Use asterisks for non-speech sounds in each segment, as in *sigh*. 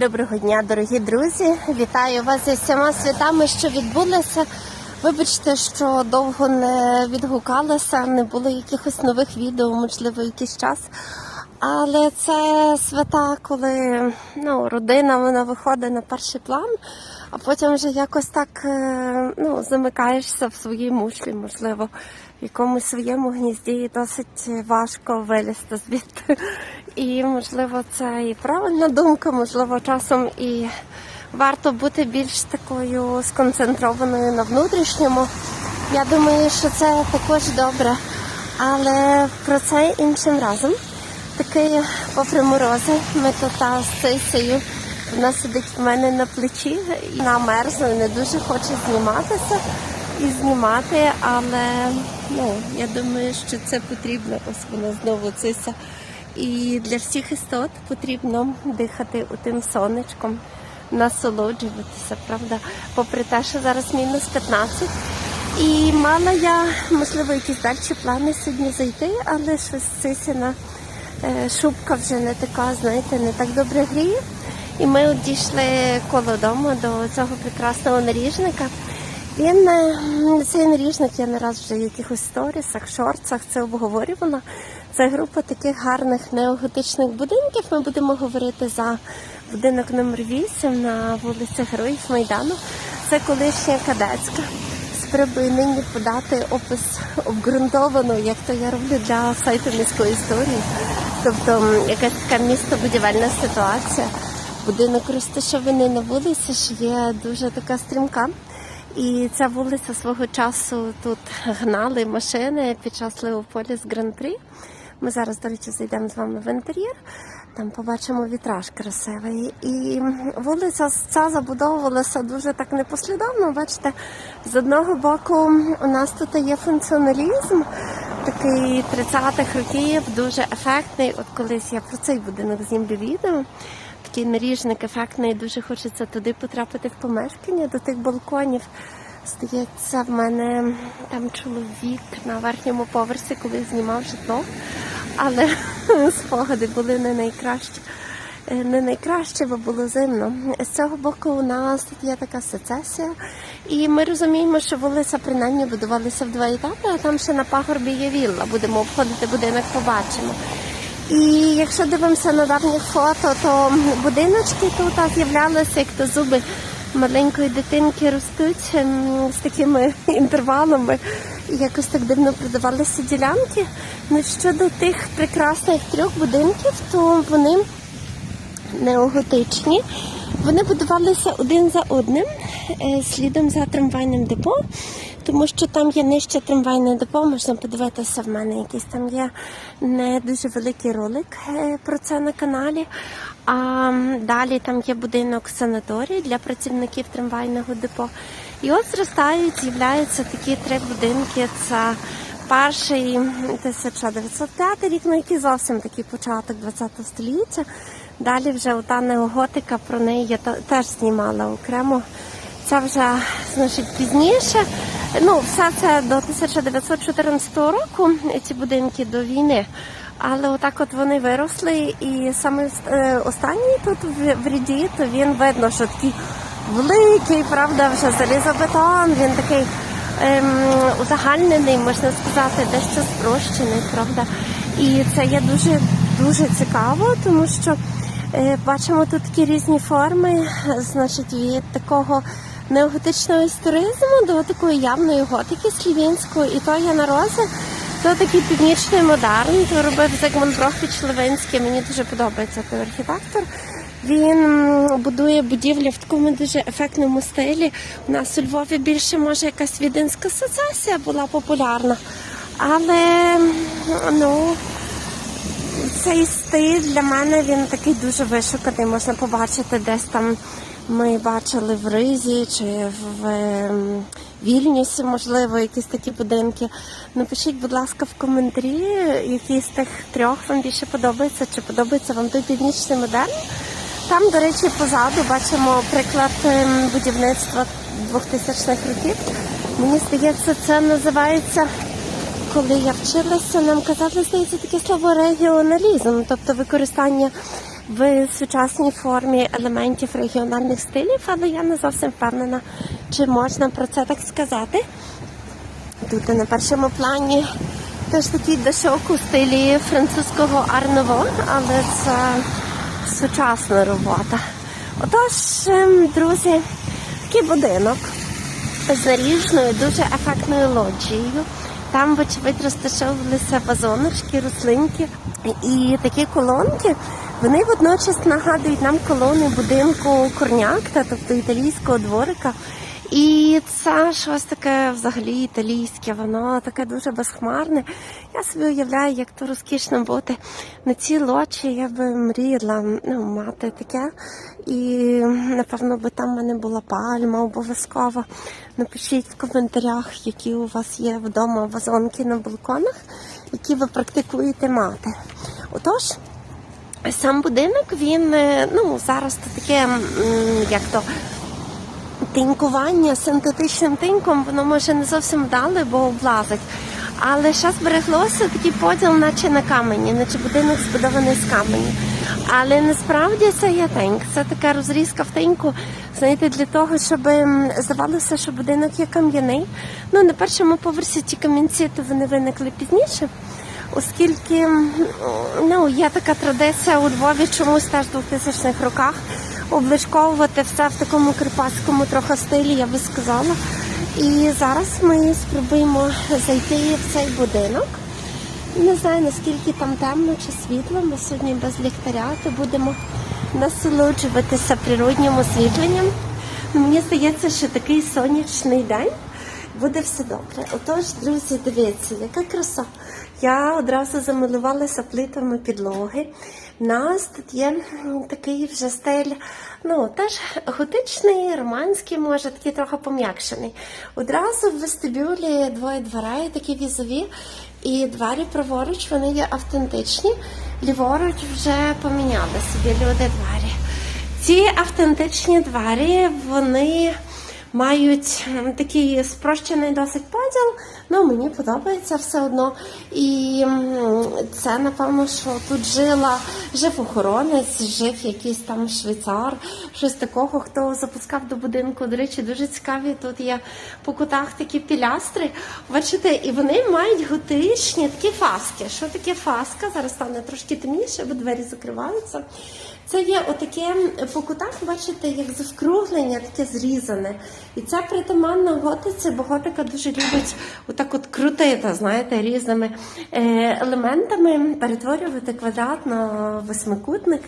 Доброго дня, дорогі друзі! Вітаю вас зі всіма святами, що відбулися. Вибачте, що довго не відгукалася, не було якихось нових відео, можливо, якийсь час. Але це свята, коли ну, родина вона виходить на перший план, а потім вже якось так е, ну, замикаєшся в своїй мушлі, можливо, в якомусь своєму гнізді і досить важко вилізти звідти. І можливо, це і правильна думка, можливо, часом і варто бути більш такою сконцентрованою на внутрішньому. Я думаю, що це також добре, але про це іншим разом. Такий, попри морози, ми тут з Цисею. Вона сидить в мене на плечі, і вона мерзне, не дуже хоче зніматися і знімати, але ну, я думаю, що це потрібно. Ось вона знову цися. І для всіх істот потрібно дихати у тим сонечком, насолоджуватися, правда, попри те, що зараз мінус 15. І мала я, можливо, якісь далі плани сьогодні зайти, але щось Цисіна е, шубка вже не така, знаєте, не так добре гріє. І ми от дійшли коло дому до цього прекрасного наріжника. Він е, цей наріжник я не раз вже в якихось сторісах, шорцах це обговорювала. Це група таких гарних неоготичних будинків. Ми будемо говорити за будинок номер 8 на вулиці Героїв Майдану. Це колишня кадетська. Спробую нині подати опис обґрунтовано, як то я роблю для сайту міської історії. Тобто якась така містобудівельна ситуація. Будинок розташований на вулиці, що є дуже така стрімка. І ця вулиця свого часу тут гнали машини під час Леополіс Гран-прі. Ми зараз, до речі, зайдемо з вами в інтер'єр. Там побачимо вітраж красивий. І вулиця ця забудовувалася дуже так непослідовно. Бачите, з одного боку у нас тут є функціоналізм, такий 30-х років, дуже ефектний. От колись я про цей будинок знімлю відео. Такий наріжник ефектний, дуже хочеться туди потрапити в помешкання до тих балконів. Здається, в мене там чоловік на верхньому поверсі, коли знімав житло, але *laughs* спогади були не найкращі. Е, Не найкраще, бо було зимно. З цього боку у нас тут є така сецесія, і ми розуміємо, що вулиця принаймні будувалася в два етапи, а там ще на пагорбі є вілла. Будемо обходити будинок, побачимо. І якщо дивимося на давніх фото, то будиночки тут з'являлися, як то зуби маленької дитинки ростуть ем, з такими інтервалами. Якось так дивно продавалися ділянки. Ну щодо тих прекрасних трьох будинків, то вони неоготичні. Вони будувалися один за одним, е, слідом за трамвайним депо, тому що там є нижче трамвайне депо, можна подивитися в мене якийсь там є не дуже великий ролик е, про це на каналі. А далі там є будинок санаторій для працівників трамвайного депо. І от зростають, з'являються такі три будинки. Це перший 1905 рік, ну який зовсім такий початок 20 століття. Далі вже ота неоготика, про неї я теж знімала окремо. Це вже значить пізніше. Ну, все це до 1914 року, ці будинки до війни. Але отак от вони виросли, і саме е, останній тут в, ряді, то він видно, що такий великий, правда, вже залізобетон, він такий ем, узагальнений, можна сказати, дещо спрощений, правда. І це є дуже дуже цікаво, тому що е, бачимо тут такі різні форми, значить, від такого неоготичного історизму до такої явної готики слів'янської, і то є на розі. То такий північний модерн, робив Зигмунд Брохвіч Левинський. Мені дуже подобається той архітектор. Він будує будівлі в такому дуже ефектному стилі. У нас у Львові більше може якась віденська сецесія була популярна. Але ну цей стиль для мене він такий дуже вишуканий. Можна побачити десь там. Ми бачили в Ризі чи в ем, Вільнюсі, можливо, якісь такі будинки. Напишіть, будь ласка, в коментарі, який з тих трьох вам більше подобається, чи подобається вам той північний модерн. Там, до речі, позаду бачимо приклад ем, будівництва 2000-х років. Мені здається, це називається коли я вчилася, нам казали, здається, таке слово регіоналізм, тобто використання в сучасній формі елементів регіональних стилів, але я не зовсім впевнена, чи можна про це так сказати. Тут на першому плані теж такий дашок у стилі французького арново, але це сучасна робота. Отож, ем, друзі, такий будинок з наріжною, дуже ефектною лоджією. Там, вочевидь, розташовувалися вазоночки, рослинки і такі колонки. Вони водночас нагадують нам колони будинку Корнякта, тобто італійського дворика. І це щось таке взагалі італійське, воно таке дуже безхмарне. Я собі уявляю, як то розкішно бути на цій лочі. Я би мріяла ну, мати таке. І напевно би там в мене була пальма обов'язково. Напишіть в коментарях, які у вас є вдома вазонки на балконах, які ви практикуєте мати. Отож. Сам будинок він е, ну зараз то таке, як то тинькування синтетичним тиньком, воно може не зовсім вдале, бо облазить. Але ще збереглося такий поділ, наче на камені, наче будинок збудований з камені. Але насправді це є тиньк. Це така розрізка в тиньку, знаєте, для того, щоб здавалося, що будинок є кам'яний. Ну, на першому поверсі ті камінці, то вони виникли пізніше. Оскільки ну, є така традиція у Львові чомусь теж в 2000-х роках облишковувати все в такому кріпацькому трохи стилі, я би сказала. І зараз ми спробуємо зайти в цей будинок. Не знаю наскільки там темно чи світло. Ми сьогодні без ліхтаря, то будемо насолоджуватися природнім освітленням. Мені здається, що такий сонячний день буде все добре. Отож, друзі, дивіться, яка краса. Я одразу замилувалася плитами підлоги. У нас тут є такий вже стиль, ну теж готичний, романський, може, такий трохи пом'якшений. Одразу в вестибюлі двоє дверей, такі візові, і двері праворуч вони є автентичні. Ліворуч вже поміняли собі люди двері. Ці автентичні двері, вони мають такий спрощений досить поділ. Ну, мені подобається все одно. І це, напевно, що тут жила, жив охоронець, жив якийсь там швейцар, щось такого, хто запускав до будинку. До речі, дуже цікаві. Тут є по кутах такі пілястри. Бачите, і вони мають готичні такі фаски. Що таке фаска? Зараз стане трошки темніше, бо двері закриваються. Це є отаке по кутах, бачите, як завкруглення, таке зрізане. І це притаманно готиці, бо готика дуже любить отак от крутити, знаєте, різними е, елементами, перетворювати квадрат на восьмикутник,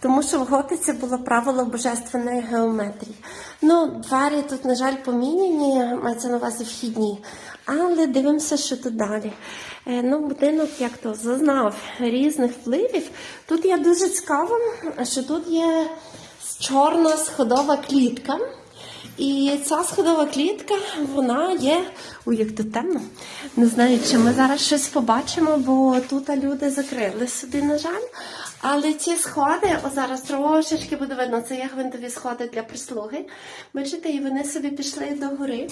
тому що в готиці було правило божественної геометрії. Ну, двері тут, на жаль, поміняні, мається на увазі вхідні. Але дивимося, що тут далі. Е, Ну, будинок як то зазнав різних впливів. Тут є дуже цікаво, що тут є чорна сходова клітка. І ця сходова клітка, вона є. Ой, як тут темно. Не знаю, чи ми зараз щось побачимо, бо тут люди закрили собі, на жаль. Але ці сходи, о зараз трошечки буде видно, це є гвинтові сходи для прислуги. Бачите, і вони собі пішли до гори.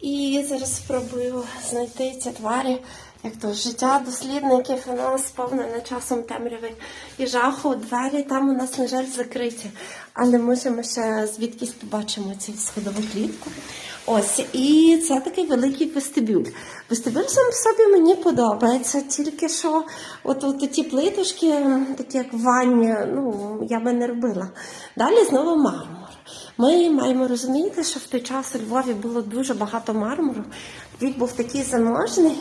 І зараз спробую знайти ці тварі, як то життя дослідників, воно сповнене часом темряви і жаху. Двері там у нас, на жаль, закриті. Але може ми ще звідкись побачимо цю сходову клітку. Ось, і це такий великий вестибюль. Вестибюль сам собі мені подобається, тільки що от, от ті плиточки, такі як ванні, ну, я би не робила. Далі знову мармур. Ми маємо розуміти, що в той час у Львові було дуже багато мармуру. Львів був такий заможний,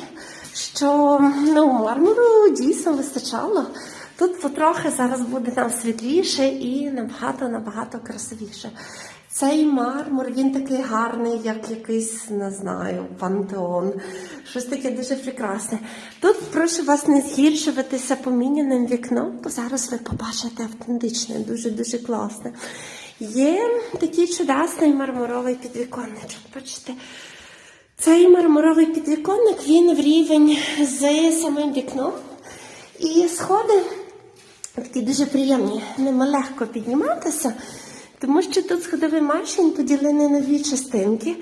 що ну, мармуру дійсно вистачало. Тут потрохи зараз буде нам світліше і набагато-набагато красивіше. Цей мармур, він такий гарний, як якийсь, не знаю, пантеон. Щось таке дуже прекрасне. Тут прошу вас не згіршуватися поміняним вікном, бо зараз ви побачите автентичне, дуже-дуже класне. Є такий чудесний мармуровий підвіконничок. Бачите, цей мармуровий підвіконник він в рівень з самим вікном. І сходи такі дуже приємні, ними легко підніматися, тому що тут сходовий маршин поділений на дві частинки.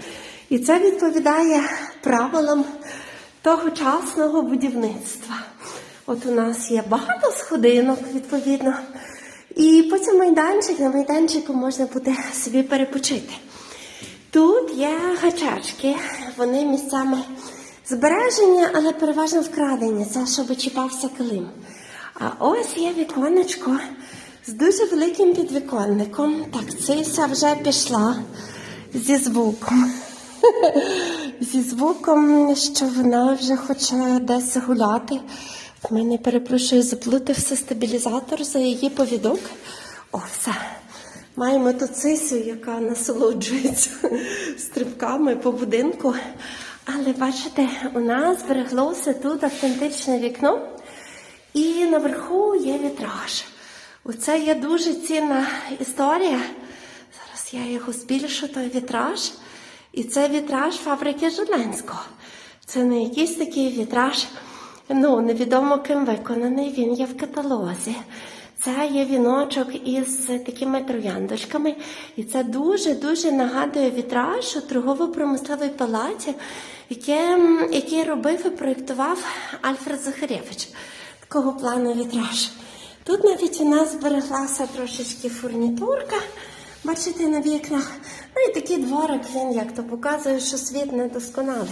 І це відповідає правилам тогочасного будівництва. От у нас є багато сходинок, відповідно. І потім майданчик, на майданчику можна буде собі перепочити. Тут є гачачки, вони місцями збережені, але переважно вкрадені. Це щоб чіпався килим. А ось є віконечко з дуже великим підвіконником. Так, цися вже пішла зі звуком. *laughs* Зі звуком, що вона вже хоче десь гуляти. В мене, перепрошую, заплутався стабілізатор за її повідок. О, все. Маємо тут сисю, яка насолоджується *laughs* стрибками по будинку. Але бачите, у нас збереглося тут автентичне вікно, і наверху є вітраж. Оце є дуже цінна історія. Зараз я його збільшу, той вітраж. І це вітраж фабрики Жуленського. Це не якийсь такий вітраж, ну, невідомо ким виконаний, він є в каталозі. Це є віночок із такими трояндочками. І це дуже-дуже нагадує вітраж у торгово-промисловій палаті, який робив і проєктував Альфред Захарєвич. Такого плану вітраж. Тут навіть у нас збереглася трошечки фурнітурка. Бачите, на вікнах. Ну і такий дворик, він як то показує, що світ недосконалий.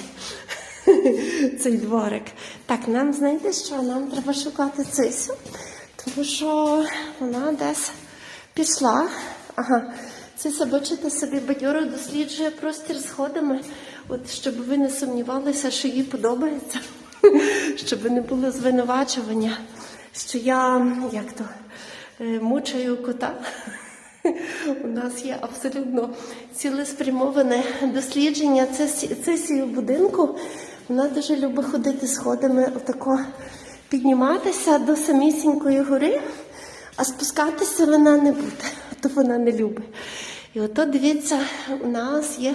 *laughs* Цей дворик. Так, нам знаєте що? Нам треба шукати цисю, тому що вона десь пішла. Ага, Цися, бачите, собі бадьоро досліджує простір сходами, от щоб ви не сумнівалися, що їй подобається, *laughs* щоб не було звинувачування, що я як то е, мучаю кота. *laughs* У нас є абсолютно цілеспрямоване дослідження цесії будинку. Вона дуже любить ходити сходами, отако підніматися до самісінької гори, а спускатися вона не буде, *laughs* то вона не любить. І ото дивіться, у нас є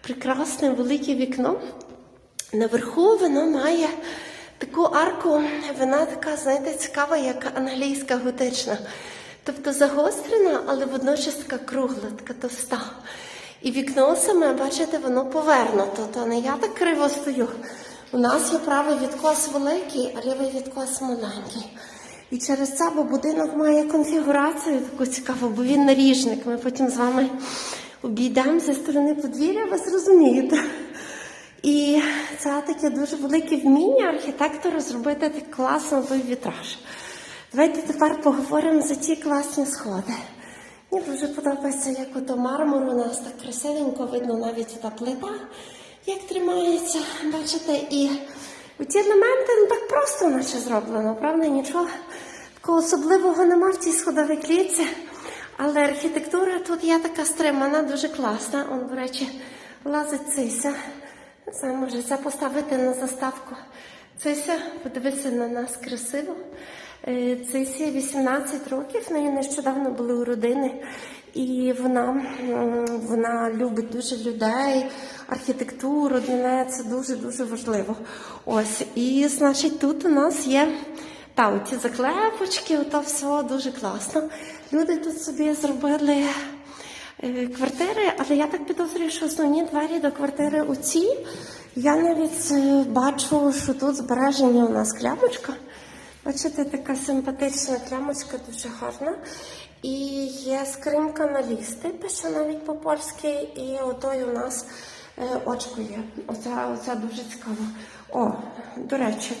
прекрасне велике вікно. Наверху воно має таку арку, вона така, знаєте, цікава, як англійська готична. Тобто загострена, але водночас така кругла, така товста. І вікно саме, бачите, воно повернуто. То не я так криво стою. У нас є правий відкос великий, а лівий відкос маленький. І через це, бо будинок має конфігурацію таку цікаву, бо він наріжник. Ми потім з вами обійдемо зі сторони подвір'я, ви зрозумієте. І це таке дуже велике вміння архітектора зробити так класно той вітраж. Давайте тепер поговоримо за ті класні сходи. Мені дуже подобається, як ото мармур у нас так красивенько, видно навіть та плита, як тримається, бачите, і ті елементи ну, так просто наче зроблено, правда, нічого такого особливого нема в цій сходовій клітці. Але архітектура тут є така стримана, дуже класна. Он, до речі, лазить цися. Знаю, може це поставити на заставку. Цися, подивися на нас красиво. Е, Цисі 18 років, в неї нещодавно були у родини, і вона, вона любить дуже людей, архітектуру, для неї це дуже-дуже важливо. Ось, і значить, тут у нас є та, оці заклепочки, ото все дуже класно. Люди тут собі зробили е, квартири, але я так підозрюю, що основні двері до квартири оці. Я навіть е, бачу, що тут збереження у нас клямочка. Бачите, така симпатична клямочка, дуже гарна. І є скринька на лісти, пише навіть по-польськи, і отой у нас е, очко є. Оце, оце дуже цікаво. О, до речі,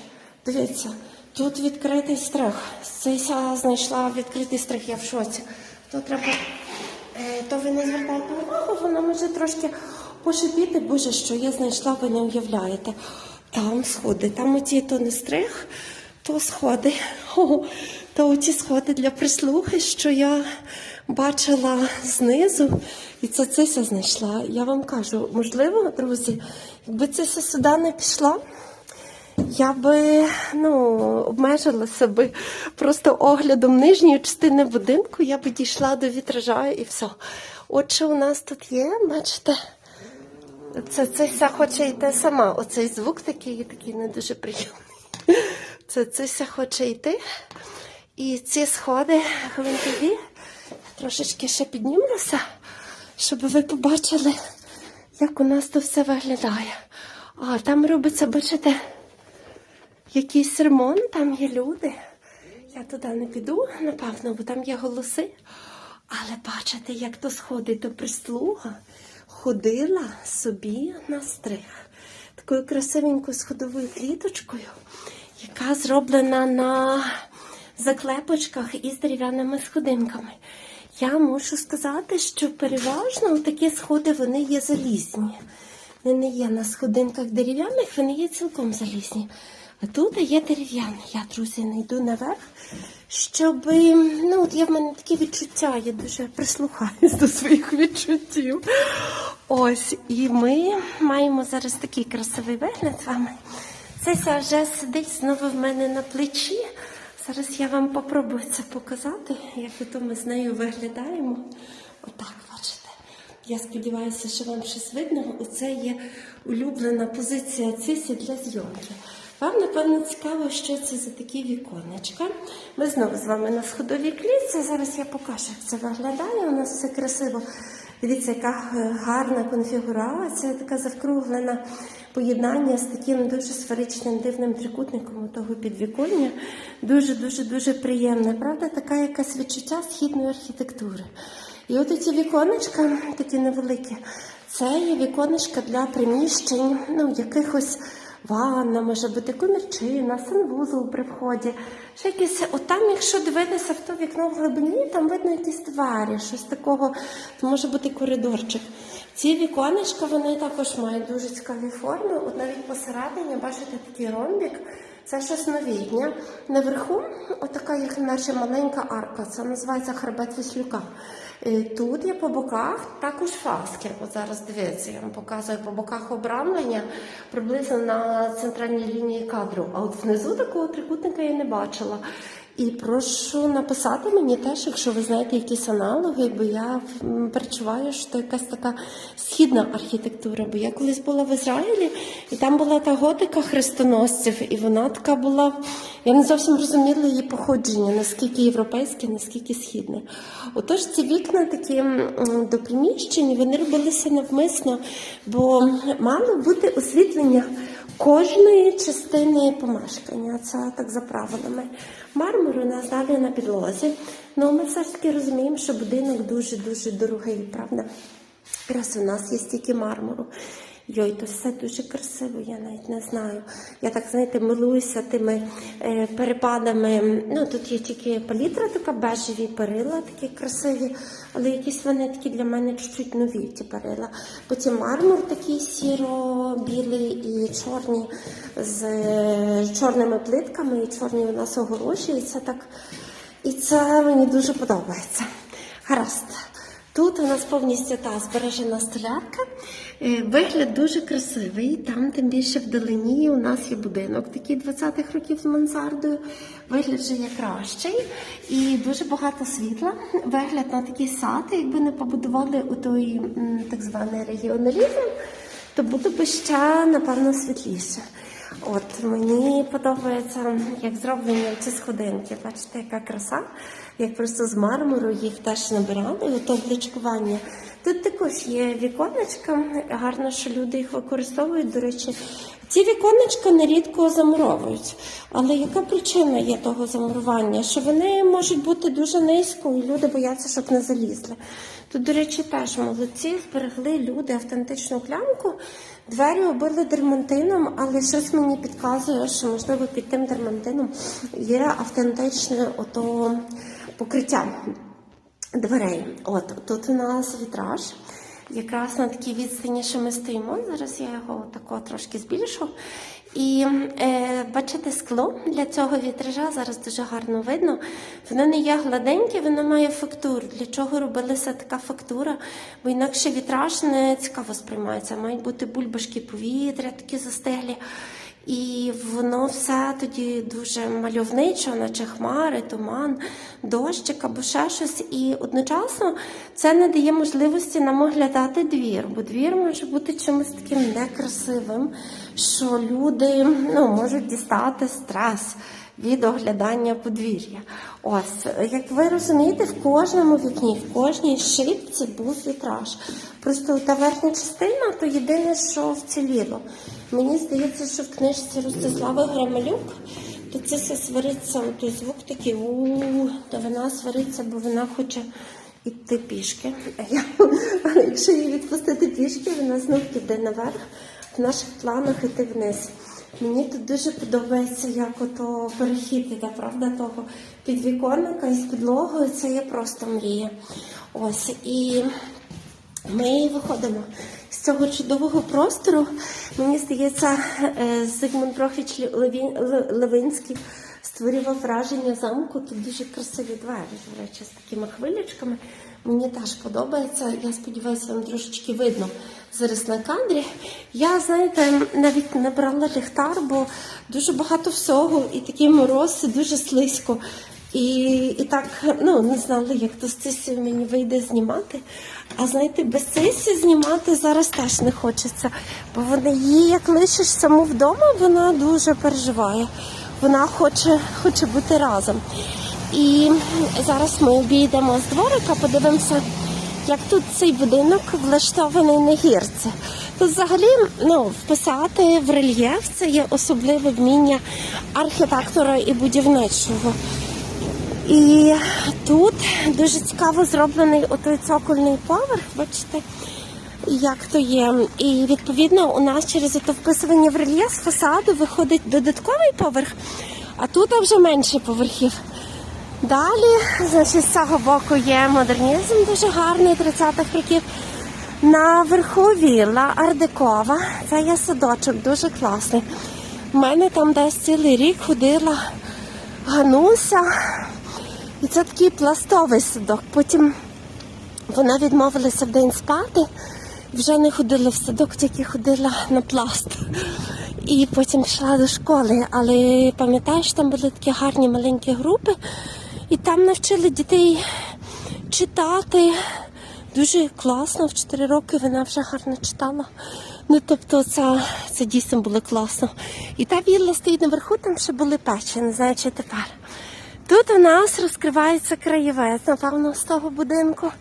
дивіться, тут відкритий стрих. Цися знайшла відкритий стрих, я в шоці. То треба, е, то ви не звертайте увагу, воно може трошки пошипіти. Боже, що я знайшла, ви не уявляєте. Там сходи, там оці то не стрих, то сходи. То оці сходи для прислуги, що я бачила знизу, і це Цися знайшла. Я вам кажу, можливо, друзі, якби Цися сюди не пішла, я би ну, обмежилася би просто оглядом нижньої частини будинку, я би дійшла до вітража і все. Отже, у нас тут є, бачите, це Цися хоче йти сама. Оцей звук такий, такий не дуже приємний. Це Цися хоче йти. І ці сходи гвинтові трошечки ще піднімуся, щоб ви побачили, як у нас тут все виглядає. А там робиться, бачите, якийсь ремонт, там є люди. Я туди не піду, напевно, бо там є голоси. Але бачите, як то сходить, то прислуга ходила собі на стриг. Такою красивенькою сходовою кліточкою, яка зроблена на заклепочках із дерев'яними сходинками. Я мушу сказати, що переважно такі сходи вони є залізні. Вони не є на сходинках дерев'яних, вони є цілком залізні. А тут є дерев'яні. Я, друзі, не йду наверх, щоб. Ну, от є в мене такі відчуття, я дуже прислухаюсь до своїх відчуттів. Ось, і ми маємо зараз такий красивий вигляд з вами. Цеся вже сидить знову в мене на плечі. Зараз я вам попробую це показати, як ото ми з нею виглядаємо. Отак, бачите. Я сподіваюся, що вам щось видно. Оце є улюблена позиція Цисі для зйомки. Вам, напевно, цікаво, що це за такі віконечка. Ми знову з вами на сходовій клітці. Зараз я покажу, як це виглядає. У нас все красиво. Дивіться, яка гарна конфігурація, така завкруглена поєднання з таким дуже сферичним дивним трикутником того підвіконня. Дуже-дуже дуже приємне. Правда, така якась відчуття східної архітектури. І от ці віконечка, такі невеликі, це є віконечка для приміщень, ну, якихось ванна, може бути комірчина, санвузол при вході. Ще якісь, от там, якщо дивитися в то вікно в глибині, там видно якісь двері, щось такого, то може бути коридорчик. Ці віконечка, вони також мають дуже цікаві форми. От навіть посередині, бачите, такий ромбік. Це щось новітнє. Наверху, отака, як наче маленька арка, це називається хребет Віслюка. Е, Тут є по боках також фаски. От зараз дивіться, я вам показую по боках обрамлення приблизно на центральній лінії кадру. А от внизу такого трикутника я не бачила. І прошу написати мені теж, якщо ви знаєте якісь аналоги, бо я перечуваю, що це якась така східна архітектура. Бо я колись була в Ізраїлі, і там була та готика хрестоносців, і вона така була. Я не зовсім розуміла її походження, наскільки європейське, наскільки східне. Отож, ці вікна такі до приміщень, вони робилися навмисно, бо мало бути освітлення кожної частини помешкання. Це так за правилами. Мармур у нас далі на підлозі. Ну ми все ж таки розуміємо, що будинок дуже-дуже дорогий, правда? Раз у нас є стільки мармуру. Йой, то все дуже красиво, я навіть не знаю. Я так, знаєте, милуюся тими е, перепадами. Ну, тут є тільки палітра, така бежеві перила, такі красиві, але якісь вони такі для мене чуть-чуть нові ті перила. Потім мармур такий сіро-білий і чорні з е, чорними плитками, і чорні у нас огороші. І це так. І це мені дуже подобається. Гаразд. Тут у нас повністю та збережена столярка. Е, Вигляд дуже красивий. Там, тим більше вдалині, у нас є будинок такий 20-х років з мансардою. Вигляд вже є кращий і дуже багато світла. Вигляд на такий сад, якби не побудували у той так званий регіоналізм, то було б ще, напевно, світліше. От мені подобається, як зроблені ці сходинки. Бачите, яка краса, як просто з мармуру їх теж набирали, ото обличкування. Тут також є віконечка, гарно, що люди їх використовують. До речі, ці віконечка нерідко замуровують. Але яка причина є того замурування? Що вони можуть бути дуже низько, і люди бояться, щоб не залізли. Тут, до речі, теж молодці, зберегли люди автентичну клямку. Двері обили дермантином, але щось мені підказує, що можливо під тим дермантином є автентичне ото покриття дверей. От тут у нас вітраж. Якраз на такій відстані, що ми стоїмо. Зараз я його тако трошки збільшу. І е, бачите, скло для цього вітража зараз дуже гарно видно. Воно не є гладеньке, воно має фактуру. Для чого робилася така фактура? Бо інакше вітраж не цікаво сприймається. Мають бути бульбашки повітря, такі застиглі. І воно все тоді дуже мальовничо, наче хмари, туман, дощик або ще щось. І одночасно це не дає можливості нам оглядати двір, бо двір може бути чимось таким некрасивим, що люди ну, можуть дістати стрес від оглядання подвір'я. Ось, як ви розумієте, в кожному вікні, в кожній шибці був вітраж. Просто та верхня частина то єдине, що вціліло. Мені здається, що в книжці Ростислави Грамалюк то це все свариться, той звук такий, у то вона свариться, бо вона хоче йти пішки. А якщо її відпустити пішки, вона знов піде наверх. В наших планах іти вниз. Мені тут дуже подобається, як ото перехід іде, правда, того підвіконника із підлогою. Це є просто мрія. Ось і ми виходимо з цього чудового простору. Мені здається, е, Зигмунд Брохович Левинський створював враження замку. Тут дуже красиві двері, до речі, з такими хвилячками. Мені теж подобається. Я сподіваюся, вам трошечки видно зараз на кадрі. Я, знаєте, навіть не брала ліхтар, бо дуже багато всього, і такий мороз, і дуже слизько. І, і так, ну, не знала, як то з цисі мені вийде знімати. А знаєте, без цисі знімати зараз теж не хочеться. Бо вона її, як лишиш саму вдома, вона дуже переживає. Вона хоче, хоче бути разом. І зараз ми обійдемо з дворика, подивимося, як тут цей будинок влаштований на гірці. Тут взагалі ну, вписати в рельєф це є особливе вміння архітектора і будівничого. І тут дуже цікаво зроблений отой цокольний поверх, бачите, як то є. І відповідно у нас через це вписування в рельєф фасаду виходить додатковий поверх, а тут вже менше поверхів. Далі, значить, з цього боку є модернізм дуже гарний 30-х років. Наверху вілла Ардекова. Це є садочок, дуже класний. У мене там десь цілий рік ходила Гануся. І це такий пластовий садок. Потім вона відмовилася в день спати, вже не ходила в садок, тільки ходила на пласт. І потім пішла до школи. Але пам'ятаєш, там були такі гарні маленькі групи, і там навчили дітей читати. Дуже класно, в 4 роки вона вже гарно читала. Ну, тобто, це, це дійсно було класно. І та вілла стоїть наверху, там ще були печі, не знаю, чи тепер. Тут у нас розкривається краєвид, напевно, з того будинку.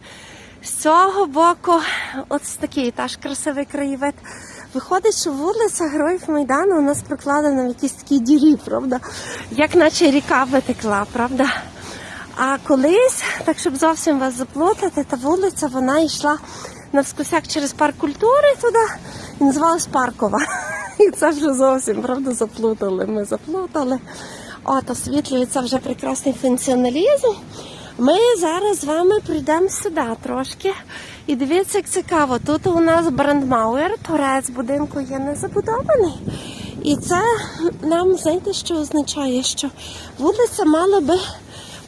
З цього боку, ось такий теж красивий краєвид. Виходить, що вулиця Героїв Майдану у нас прокладена в якійсь такій дірі, правда? Як наче ріка витекла, правда? А колись, так щоб зовсім вас заплутати, та вулиця вона йшла навскосяк через парк культури туди і називалась Паркова. *laughs* І це вже зовсім правда заплутали. Ми заплутали. От освітлюється вже прекрасний функціоналізм. Ми зараз з вами прийдемо сюди трошки. І дивіться, як цікаво. Тут у нас брандмауер, торець будинку є незабудований. І це нам, знаєте, що означає, що вулиця мала би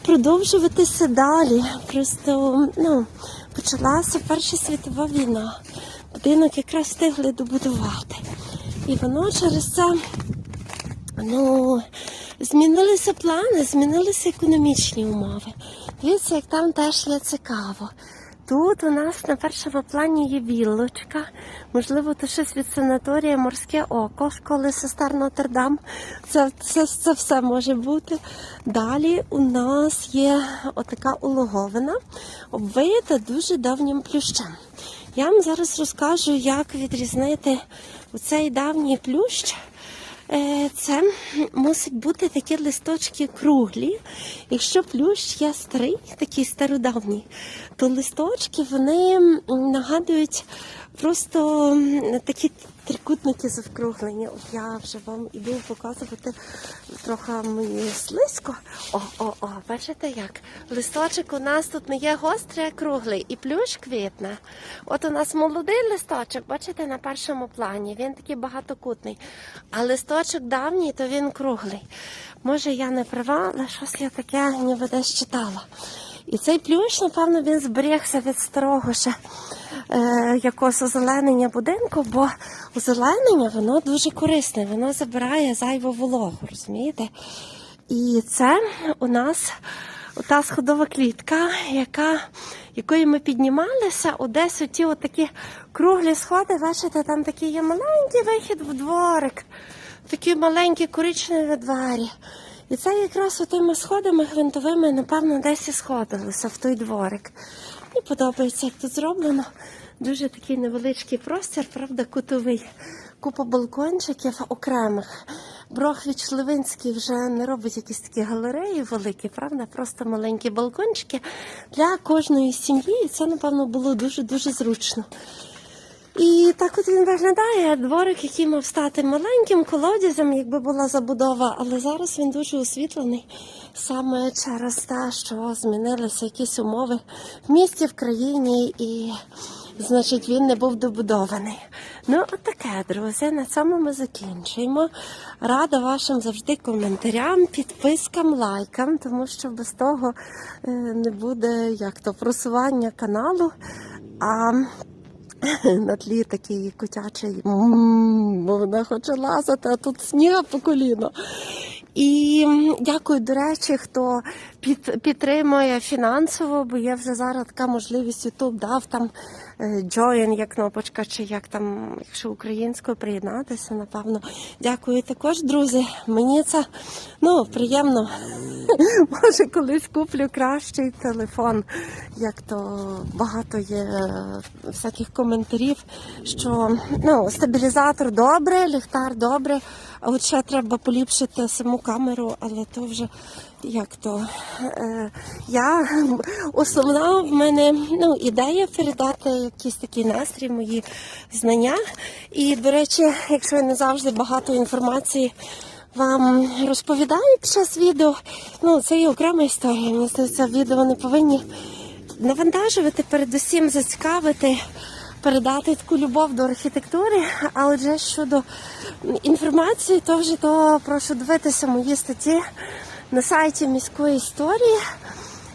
продовжуватися далі. Просто ну, почалася Перша світова війна. Будинок якраз встигли добудувати. І воно через це ну, змінилися плани, змінилися економічні умови. Дивіться, як там теж є цікаво. Тут у нас на першому плані є віллочка, можливо, то щось від санаторія Морське око, школи сестер Нотр-Дам. Це, це, це все може бути. Далі у нас є отака улоговина, обвита дуже давнім плющем. Я вам зараз розкажу, як відрізнити оцей давній плющ. Е, Це мусить бути такі листочки круглі. Якщо плющ є старий, такий стародавній, то листочки вони нагадують просто такі трикутники завкруглені. От я вже вам іду показувати трохи мені слизько. О, о, о, бачите як? Листочок у нас тут не є гострий, а круглий, і плющ квітне. От у нас молодий листочок, бачите, на першому плані. Він такий багатокутний. А листочок давній, то він круглий. Може, я не права, але щось я таке ніби десь читала. І цей плющ, напевно, він зберігся від старого ще е, якогось озеленення будинку, бо озеленення воно дуже корисне, воно забирає зайву вологу, розумієте? І це у нас та сходова клітка, яка, якою ми піднімалися, одесь оті отакі круглі сходи, бачите, там такий є маленький вихід в дворик, такі маленькі коричневі двері. І це якраз отими сходами гвинтовими, напевно, десь і сходилося в той дворик. Мені подобається, як тут зроблено. Дуже такий невеличкий простір, правда, кутовий. Купа балкончиків окремих. Брохвіч Левинський вже не робить якісь такі галереї великі, правда? Просто маленькі балкончики для кожної сім'ї. І це, напевно, було дуже-дуже зручно. І так от він виглядає. Дворик, який мав стати маленьким колодязем, якби була забудова, але зараз він дуже освітлений саме через те, що змінилися якісь умови в місті, в країні, і значить він не був добудований. Ну, от таке, друзі. На цьому ми закінчуємо. Рада вашим завжди коментарям, підпискам, лайкам, тому що без того е, не буде як то просування каналу. А *laughs* на тлі такий котячий, бо вона хоче лазати, а тут сніга по коліно. І дякую, до речі, хто під, підтримує фінансово, бо є вже зараз така можливість Ютуб дав там join, є кнопочка, чи як там, якщо українською приєднатися, напевно. Дякую також, друзі. Мені це ну, приємно. *laughs* Може, колись куплю кращий телефон, як то багато є е, всяких коментарів, що ну, стабілізатор добре, ліхтар добре, а от ще треба поліпшити саму камеру, але то вже як то. Е, я основна в мене ну, ідея передати якийсь такий настрій, мої знання. І, до речі, якщо я не завжди багато інформації вам розповідаю під час відео. Ну, це є окрема історія. Мені здається, відео не повинні навантажувати, передусім зацікавити, передати таку любов до архітектури. А отже, щодо інформації, то вже то прошу дивитися мої статті на сайті міської історії.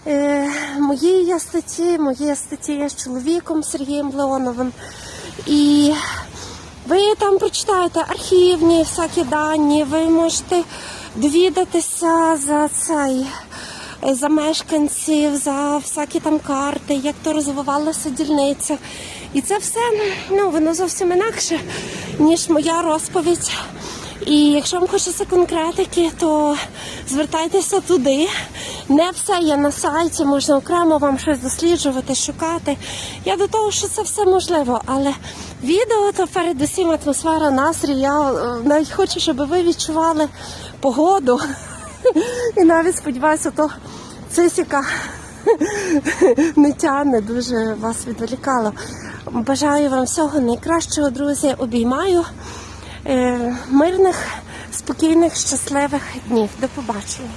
Е, мої є статті, мої статті є з чоловіком Сергієм Леоновим. І ви там прочитаєте архівні всякі дані, ви можете довідатися за цей за мешканців, за всякі там карти, як то розвивалася дільниця. І це все ну, воно зовсім інакше, ніж моя розповідь. І якщо вам хочеться конкретики, то звертайтеся туди. Не все є на сайті, можна окремо вам щось досліджувати, шукати. Я до того, що це все можливо, але відео то передусім атмосфера, настрій. Я е, навіть хочу, щоб ви відчували погоду. *laughs* І навіть сподіваюся, то цисіка *laughs* не тягне, дуже вас відволікало. Бажаю вам всього найкращого, друзі. Обіймаю е, мирних, спокійних, щасливих днів. До побачення.